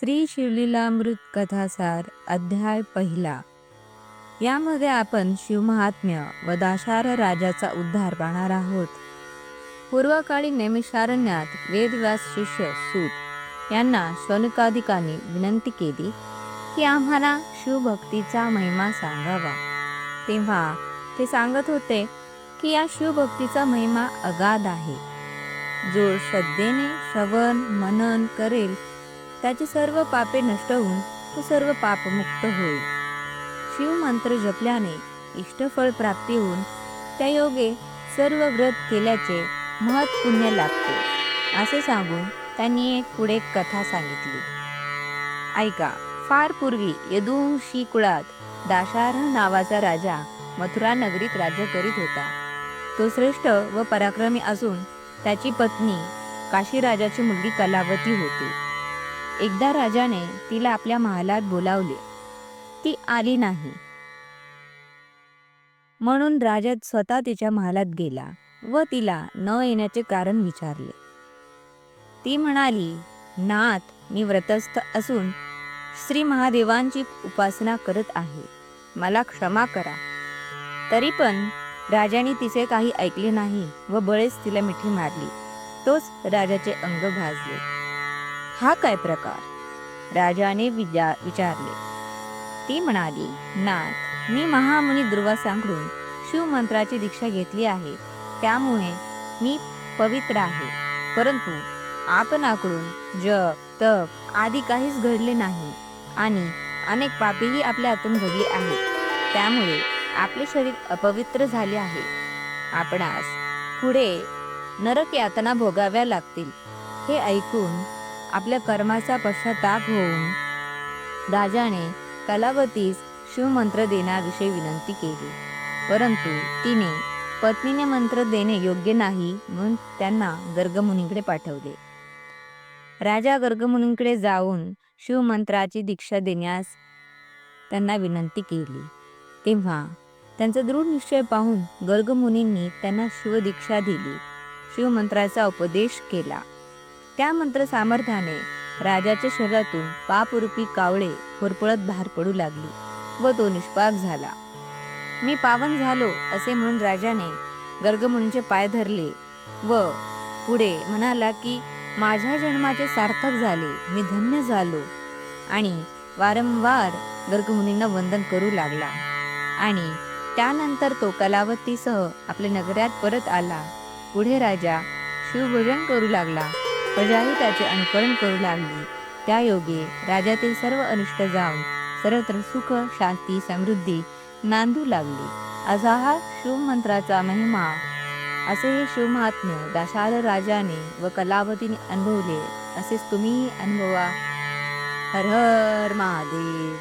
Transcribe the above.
श्री शिवलीलामृत कथासार अध्याय पहिला. यामध्ये आपण शिवमहात्म्य व दाशार राजाचा उद्धार पाहणार आहोत. पूर्वकाळी नैमिषारण्यात वेदव्यास शिष्य सूत यांना शौनकाधिकांनी विनंती केली की आम्हाला शिवभक्तीचा महिमा सांगावा. तेव्हा ते सांगत होते की या शिवभक्तीचा महिमा अगाध आहे. जो श्रद्धेने श्रवण मनन करेल त्याची सर्व पापे नष्ट होऊन तो सर्व पापमुक्त होईल. शिवमंत्र जपल्याने इष्टफळ प्राप्ती होऊन त्या योगे सर्व व्रत केल्याचे महत् पुण्य लाभते असे सांगून त्यांनी एक पुढे कथा सांगितली. ऐका फार पूर्वी यदुवंशी कुळात दाशारह नावाचा राजा मथुरा नगरीत राज्य करीत होता. तो श्रेष्ठ व पराक्रमी असून त्याची पत्नी काशी राजाची मुलगी कलावती होती. एकदा राजाने तिला आपल्या महालात बोलावले. ती आली नाही. म्हणून राजा स्वतः तिच्या महालात गेला व तिला न येण्याचे कारण विचारले. ती म्हणाली नाथ मी व्रतस्थ असून श्री महादेवांची उपासना करत आहे. मला क्षमा करा. तरी पण राजाने तिचे काही ऐकले नाही व बळेच तिला मिठी मारली. तोच राजाचे अंग भाजले हा काय प्रकार? राजाने विजा विचारले. ती म्हणाली नाथ मी महामुनी दुर्वासांकडून शिवमंत्राची दीक्षा घेतली आहे. त्यामुळे मी पवित्र आहे. परंतु आपणाकडून जप तप आदी काहीच घडले नाही आणि अनेक पापीही आपल्या हातून घडली आहेत. त्यामुळे आपले शरीर अपवित्र झाले आहे. आपणास पुढे नरक यातना भोगाव्या लागतील. हे ऐकून आपल्या कर्माचा पश्चाताप होऊन. राजाने कलावतीस शिवमंत्र देण्याविषयी विनंती केली. परंतु तिने पत्नीने मंत्र देणे योग्य नाही म्हणून त्यांना गर्गमुनीकडे पाठवले. राजा गर्गमुनीकडे जाऊन शिवमंत्राची दीक्षा देण्यास त्यांना विनंती केली. तेव्हा त्यांचा दृढ निश्चय पाहून गर्गमुनींनी त्यांना शिवदीक्षा दिली. शिवमंत्राचा उपदेश केला. त्या मंत्र सामर्थ्याने राजाच्या शरीरातून पापरूपी कावळे होरपळत बाहेर पडू लागली व तो निष्पाप झाला. मी पावन झालो असे म्हणून राजाने गर्गमुनीचे पाय धरले व पुढे म्हणाला की माझ्या जन्माचे सार्थक झाले मी धन्य झालो. आणि वारंवार गर्गमुनींना वंदन करू लागला. आणि त्यानंतर तो कलावतीसह आपल्या नगरात परत आला. पुढे राजा शिवभोजन करू लागला. प्रजाही त्याचे अनुकरण करू लागली. त्या योगे राजातील सर्व अनिष्ट जाऊन सर्वत्र सुख शांती समृद्धी नांदू लागली. असा हा शिवमंत्राचा महिमा. असे हे शिवमहात्म्य दशाल राजाने व कलावतीने अनुभवले. असेच तुम्ही अनुभवा. हर हर महादेव.